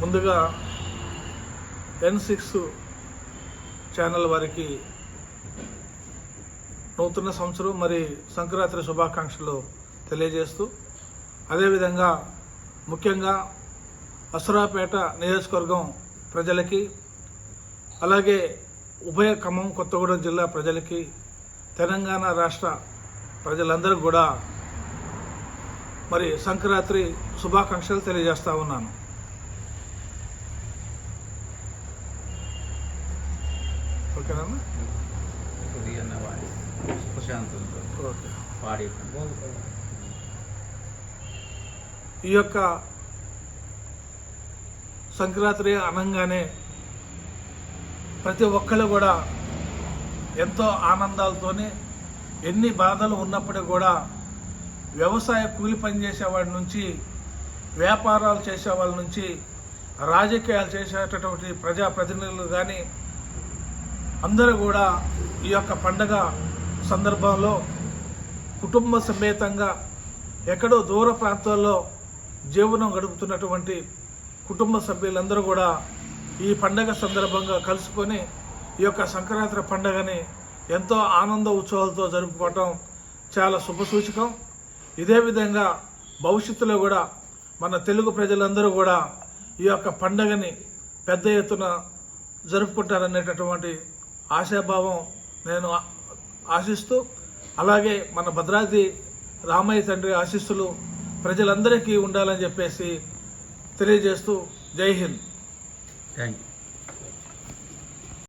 ముందుగా ఎన్ six channel వారికి నూతన సంవత్సరం మరి సంక్రాంతి శుభాకాంక్షలు తెలియజేస్తూ అదేవిధంగా ముఖ్యంగా అసురాపేట నియోజకవర్గం ప్రజలకి అలాగే ఉభయ ఖమ్మం కొత్తగూడెం జిల్లా ప్రజలకి తెలంగాణ రాష్ట్ర ప్రజలందరూ కూడా మరి సంక్రాంతి శుభాకాంక్షలు తెలియజేస్తా ఉన్నాను. ప్రశాంతంతో ఓకే ఈ యొక్క సంక్రాంతి అనగానే ప్రతి ఒక్కళ్ళు కూడా ఎంతో ఆనందాలతోనే ఎన్ని బాధలు ఉన్నప్పటికీ కూడా వ్యవసాయ కూలి పని చేసేవాడి నుంచి వ్యాపారాలు చేసే వాళ్ళ నుంచి రాజకీయాలు చేసేటటువంటి ప్రజాప్రతినిధులు కానీ అందరూ కూడా ఈ యొక్క పండగ సందర్భంలో కుటుంబ సమేతంగా ఎక్కడో దూర ప్రాంతాల్లో జీవనం గడుపుతున్నటువంటి కుటుంబ సభ్యులందరూ కూడా ఈ పండగ సందర్భంగా కలుసుకొని ఈ యొక్క సంక్రాంతి పండగని ఎంతో ఆనంద ఉత్సవాలతో జరుపుకోవటం చాలా శుభసూచకం ఇదే విధంగా భవిష్యత్తులో కూడా మన తెలుగు ప్రజలందరూ కూడా ఈ యొక్క పండగని పెద్ద ఎత్తున జరుపుకుంటారనేటటువంటి ఆశాభావం నేను ఆశిస్తూ అలాగే మన భద్రాద్రి రామయ్య తండ్రి ఆశీస్సులు ప్రజలందరికీ ఉండాలని చెప్పేసి తెలియజేస్తూ జై హింద్. Thank you